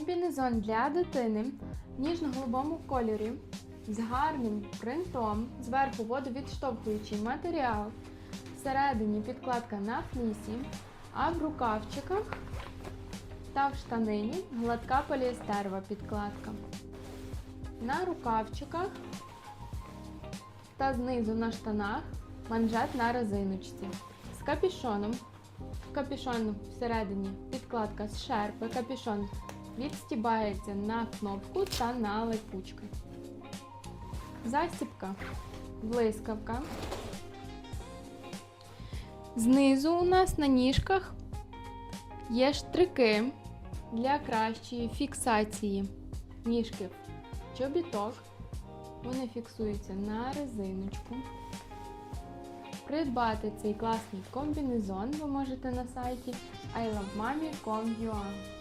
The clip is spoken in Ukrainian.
Комбінезон для дитини в ніжно-голубому кольорі з гарним принтом, зверху водовідштовхуючий матеріал, всередині підкладка на флісі, а в рукавчиках та в штанині гладка поліестерова підкладка. На рукавчиках та знизу на штанах манжет на резиночці. З капішоном. Капішон всередині підкладка з шерпи. Капішон відстібається на кнопку та на липучки. Застібка, блискавка. Знизу у нас на ніжках є штрики для кращої фіксації ніжки в чобіток. Вони фіксуються на резиночку. Придбати цей класний комбінезон ви можете на сайті ilovemami.com.ua